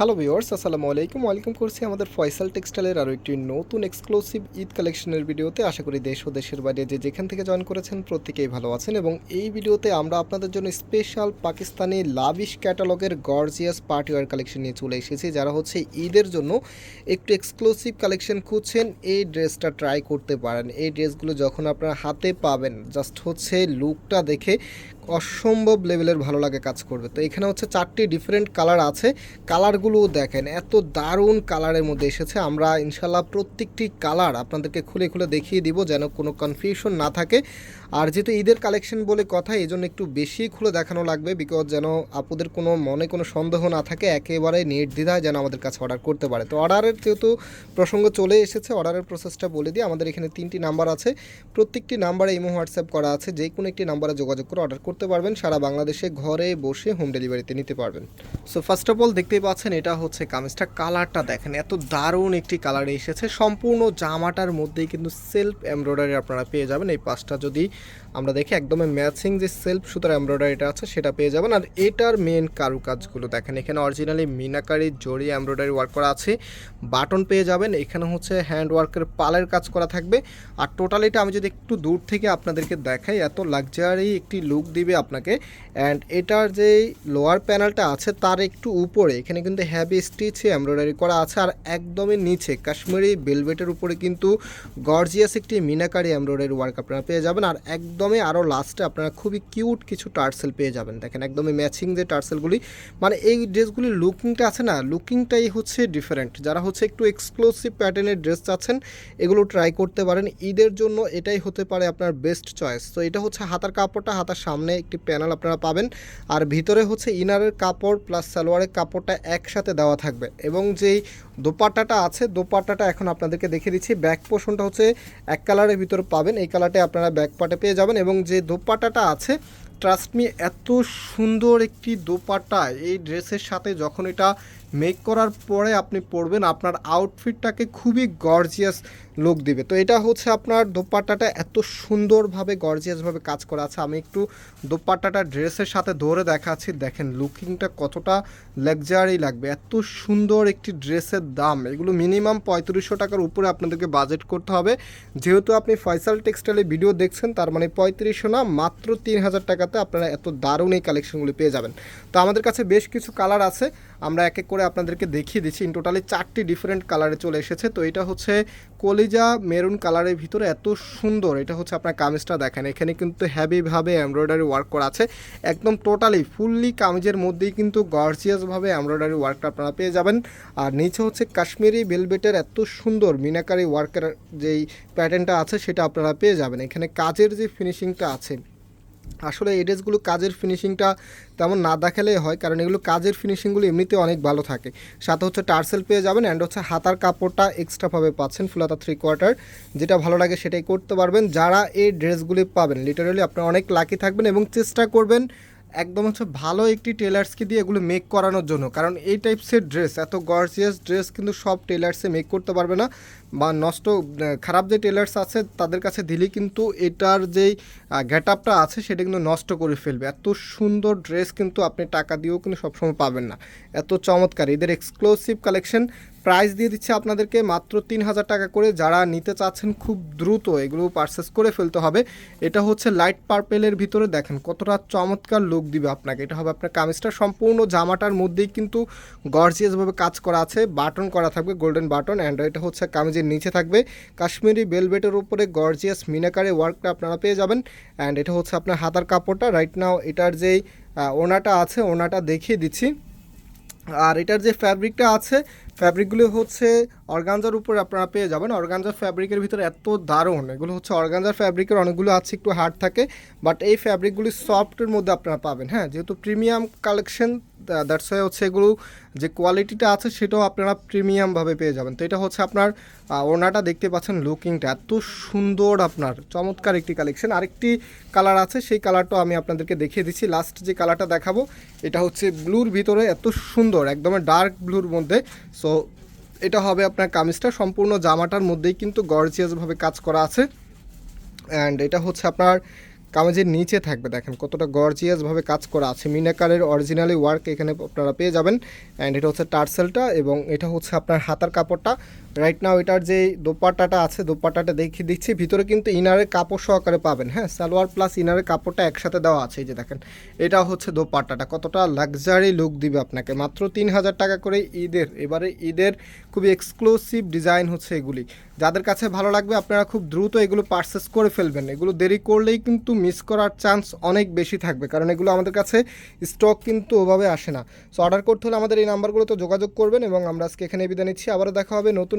Hello viewers আসসালামু আলাইকুম। Welcome করছি আমাদের ফয়সাল টেক্সটাইলের আরও একটি নতুন এক্সক্লুসিভ ঈদ কালেকশনের ভিডিওতে। আশা করি দেশ ও দেশের বাইরে যে যেখান থেকে জয়েন করেছেন প্রত্যেকেই ভালো আছেন এবং এই ভিডিওতে আমরা আপনাদের জন্য স্পেশাল পাকিস্তানি লাভিশ ক্যাটালগের গর্জিয়াস পার্টিওয়ার কালেকশন নিয়ে চলে এসেছি, যারা হচ্ছে ঈদের জন্য একটু এক্সক্লুসিভ কালেকশন খুঁজছেন। এই ড্রেসটা ট্রাই করতে পারেন। এই ড্রেসগুলো যখন আপনারা হাতে পাবেন জাস্ট হচ্ছে লুকটা দেখে অসম্ভব লেভেলের ভালো লাগে কাজ করবে। তো এখানে হচ্ছে চারটি ডিফারেন্ট কালার আছে। কালারগুলোও দেখেন, এত দারুণ কালারের মধ্যে এসেছে। আমরা ইনশাল্লাহ প্রত্যেকটি কালার আপনাদেরকে খুলে খুলে দেখিয়ে দিব যেন কোনো কনফিউশন না থাকে। আর যেহেতু ঈদের কালেকশন বলে কথা এই জন্য একটু বেশি খুলে দেখানো লাগবে বিকজ যেন আপুদের কোনো মনে কোনো সন্দেহ না থাকে, একেবারে নির্দ্বিধায় যেন আমাদের কাছে অর্ডার করতে পারে। তো অর্ডারের যেহেতু প্রসঙ্গ চলে এসেছে অর্ডারের প্রসেসটা বলে দিই। আমাদের এখানে তিনটি নাম্বার আছে। প্রত্যেকটি নাম্বারে ইমো হোয়াটসঅ্যাপ করা আছে। যে কোনো একটি নাম্বারে যোগাযোগ করে অর্ডার করতে পারবেন, সারা বাংলাদেশে ঘরে বসে হোম ডেলিভারিতে নিতে পারবেন। সো ফার্স্ট অফ অল দেখতেই পাচ্ছেন, এটা হচ্ছে কামিজটা কালারটা দেখেন, এত দারুণ একটি কালারে এসেছে। সম্পূর্ণ জামাটার মধ্যেই কিন্তু সেলফ এমব্রয়ডারি আপনারা পেয়ে যাবেন। এই পাঁচটা যদি আমরা দেখি, একদমই ম্যাচিং যে সেলফ সুতার এমব্রয়ডারিটা আছে, সেটা পেয়ে যাবেন। আর এটার মেন কারুকাজগুলো দেখেন, এখানে originally meenakari zari embroidery work করা আছে। বাটন পেয়ে যাবেন, এখানে হচ্ছে হ্যান্ড ওয়ার্কের পালের কাজ করা থাকবে। আর টোটালিটা আমি যদি একটু দূর থেকে আপনাদেরকে দেখাই, এত লাক্সারি একটি লুক দিবে আপনাকে। অ্যান্ড এটার যে লোয়ার প্যানেলটা আছে, তার একটু উপরে, এখানে কিন্তু হ্যাভি স্টিচে এমব্রয়ডারি করা আছে, আর একদমই নিচে, কাশ্মীরি বেলভেটের উপরে কিন্তু গর্জিয়াস একটি মিনাকারি এমব্রয়ডারি ওয়ার্ক আপনারা পেয়ে যাবেন। আর একদমই আরও লাস্টে আপনারা খুবই কিউট কিছু টার্সেল পেয়ে যাবেন। দেখেন, একদমই ম্যাচিং যে টার্সেলগুলি মানে এই ড্রেসগুলির লুকিংটা আছে না লুকিংটাই হচ্ছে ডিফারেন্ট যারা হচ্ছে একটু এক্সক্লুসিভ প্যাটার্নের ড্রেস চাচ্ছেন, এগুলো ট্রাই করতে পারেন। ঈদের জন্য এটাই হতে পারে আপনার বেস্ট চয়েস তো এটা হচ্ছে হাতার কাপড়টা, হাতার সামনে একটি প্যানেল আপনারা পাবেন। আর ভিতরে হচ্ছে ইনারের কাপড় প্লাস সালোয়ারের কাপড়টা একসাথে দেওয়া থাকবে। এবং যেই দোপাট্টাটা আছে, দোপাট্টাটা এখন আপনাদেরকে দেখিয়ে দিচ্ছি। ব্যাক পোর্শনটা হচ্ছে এক কালারের ভিতর পাবেন। এই কালারটা আপনারা ব্যাক পার্টে পেয়ে যাবেন। এবং যে দোপাট্টাটা আছে ট্রাস্ট মি এত সুন্দর একটি দোপাট্টা। এই ড্রেসের সাথে যখন এটা মেক করার পরে আপনি পরবেন, আপনার আউটফিটটাকে খুবই গর্জিয়াস লুক দিবে। তো এটা হচ্ছে আপনার দোপাট্টাটা এত সুন্দরভাবে গর্জিয়াসভাবে কাজ করা আছে। আমি একটু দোপাট্টাটা ড্রেসের সাথে ধরে দেখাচ্ছি। দেখেন লুকিংটা কতটা লাক্সারি লাগবে। এত সুন্দর একটি ড্রেসের দাম। এগুলো মিনিমাম পঁয়ত্রিশশো টাকার উপরে আপনাদেরকে বাজেট করতে হবে। যেহেতু আপনি ফয়সাল টেক্সটাইলে ভিডিও দেখছেন, তার মানে পঁয়ত্রিশশো না, মাত্র তিন হাজার টাকাতে আপনারা এত দারুণ এই কালেকশনগুলি পেয়ে যাবেন। তো আমাদের কাছে বেশ কিছু কালার আছে। আমরা এক এক করে আপনাদেরকে দেখিয়ে দিচ্ছি। ইন টোটালি চারটি ডিফারেন্ট কালারে চলে এসেছে। তো এটা হচ্ছে কলিজা মেরুন কালারের ভিতরে এত সুন্দর। এটা হচ্ছে আপনার কামিজটা দেখেন। এখানে কিন্তু হ্যাভিভাবে এমব্রয়ডারি ওয়ার্ক করা আছে। একদম টোটালি ফুললি কামিজের মধ্যেই কিন্তু গর্জিয়াসভাবে এমব্রয়ডারি ওয়ার্কটা আপনারা পেয়ে যাবেন। আর নিচে হচ্ছে কাশ্মীরি বেলবেটের এত সুন্দর মিনাকারি ওয়ার্কের যেই প্যাটার্নটা আছে, সেটা আপনারা পেয়ে যাবেন। এখানে কাজের যে ফিনিশিংটা আছে আসলে এই ড্রেসগুলো কাজের ফিনিশিংটা তেমন না দেখালেই হয়, কারণ এগুলো কাজের ফিনিশিংগুলো এমনিতে অনেক ভালো থাকে। সাথে হচ্ছে টার্সেল পেয়ে যাবেন অ্যান্ড হচ্ছে হাতার কাপড়টা এক্সট্রাভাবে পাচ্ছেন ফুলাতা থ্রি কোয়ার্টার যেটা ভালো লাগে সেটাই করতে পারবেন। যারা এই ড্রেসগুলি পাবেন লিটারালি আপনারা অনেক লাকি থাকবেন এবং চেষ্টা করবেন একদম হচ্ছে ভালো একটি টেলার্সকে দিয়ে এগুলো মেক করানোর জন্য। কারণ এই টাইপসের ড্রেস এত গর্জিয়াস ড্রেস কিন্তু সব টেলার্সে মেক করতে পারবে না। বা নষ্ট খারাপ যে টেলার্স আছে, তাদের কাছে দিলে কিন্তু এটার যেই গেট আপটা আছে, সেটা কিন্তু নষ্ট করে ফেলবে। এত সুন্দর ড্রেস কিন্তু আপনি টাকা দিয়েও কিন্তু সবসময় পাবেন না। এত চমৎকার। এদের এক্সক্লুসিভ কালেকশন প্রাইস দিয়ে দিচ্ছে আপনাদেরকে মাত্র তিন হাজার টাকা করে। যারা নিতে চাচ্ছেন খুব দ্রুত এগুলো পারচেস করে ফেলতে হবে। এটা হচ্ছে লাইট পার্পেলের ভিতরে দেখেন কতটা চমৎকার লুক দিবে আপনাকে। এটা হবে আপনার কামিজটা। সম্পূর্ণ জামাটার মধ্যেই কিন্তু গর্জিয়াসভাবে কাজ করা আছে। বাটন করা থাকবে গোল্ডেন বাটন। অ্যান্ড এটা হচ্ছে কামিজের নিচে থাকবে। কাশ্মীরি বেলভেটের উপরে গর্জিয়াস মিনাকারে ওয়ার্কটা আপনারা পেয়ে যাবেন। অ্যান্ড এটা হচ্ছে আপনার হাতার কাপড়টা। রাইট নাও এটার যেই ওনাটা আছে, ওনাটা দেখিয়ে দিচ্ছি। আর এটার যে ফ্যাব্রিকটা আছে ফ্যাব্রিকগুলো হচ্ছে অর্গানজার উপরে আপনারা পেয়ে যাবেন। অর্গানজার ফ্যাব্রিকের ভিতরে এত দারুণ। এগুলো হচ্ছে অর্গানজার ফ্যাব্রিকের অনেকগুলো আছে, একটু হার্ড থাকে বাট এই ফ্যাব্রিকগুলি সফটের মধ্যে আপনারা পাবেন। হ্যাঁ যেহেতু প্রিমিয়াম কালেকশন দ্যাটস ওয়াই হচ্ছে এগুলো যে কোয়ালিটিটা আছে সেটাও আপনারা প্রিমিয়ামভাবে পেয়ে যাবেন। তো এটা হচ্ছে আপনার আহ, ওড়নাটা দেখতে পাচ্ছেন লুকিংটা এত সুন্দর আপনার চমৎকার একটি কালেকশন আরেকটি কালার আছে সেই কালারটাও আমি আপনাদেরকে দেখিয়ে দিচ্ছি। লাস্ট যে কালারটা দেখাবো এটা হচ্ছে ব্লুর ভিতরে এত সুন্দর একদম ডার্ক ব্লুর মধ্যে। সো এটা হবে আপনার কামিজটা। সম্পূর্ণ জামাটার মধ্যেই কিন্তু গর্জিয়াসভাবে কাজ করা আছে। অ্যান্ড এটা হচ্ছে আপনার কামেজের নিচে থাকবে, দেখেন কতটা গর্জিয়াসভাবে কাজ করা আছে। মিনাকারের অরিজিনালি ওয়ার্ক এখানে আপনারা পেয়ে যাবেন। অ্যান্ড এটা হচ্ছে টার্সেলটা এবং এটা হচ্ছে আপনার হাতার কাপড়টা। রাইট নাও এটার যে দোপাট্টাটা আছে, দোপাট্টাটা দেখিয়ে দিচ্ছি। ভিতরে কিন্তু ইনারের কাপড় সহকারে পাবেন হ্যাঁ? সালোয়ার প্লাস ইনারের কাপড়টা একসাথে দেওয়া আছে, এই যে দেখেন। এটা হচ্ছে দোপাট্টাটা। কতটা লাক্সারি লুক দিবে আপনাকে। মাত্র তিন হাজার টাকা করে ঈদের। এবারে ঈদের খুবই এক্সক্লুসিভ ডিজাইন হচ্ছে এগুলি। যাদের কাছে ভালো লাগবে, আপনারা খুব দ্রুত এগুলো পারচেস করে ফেলবেন। এগুলো দেরি করলেই কিন্তু মিস করার চান্স অনেক বেশি থাকবে। কারণ এগুলো আমাদের কাছে স্টক কিন্তু ওভাবে আসে না। সো অর্ডার করতে হলে আমাদের এই নাম্বারগুলোতে যোগাযোগ করবেন এবং আমরা আজকে এখানে বিদায় নিচ্ছি। আবারও দেখা হবে নতুন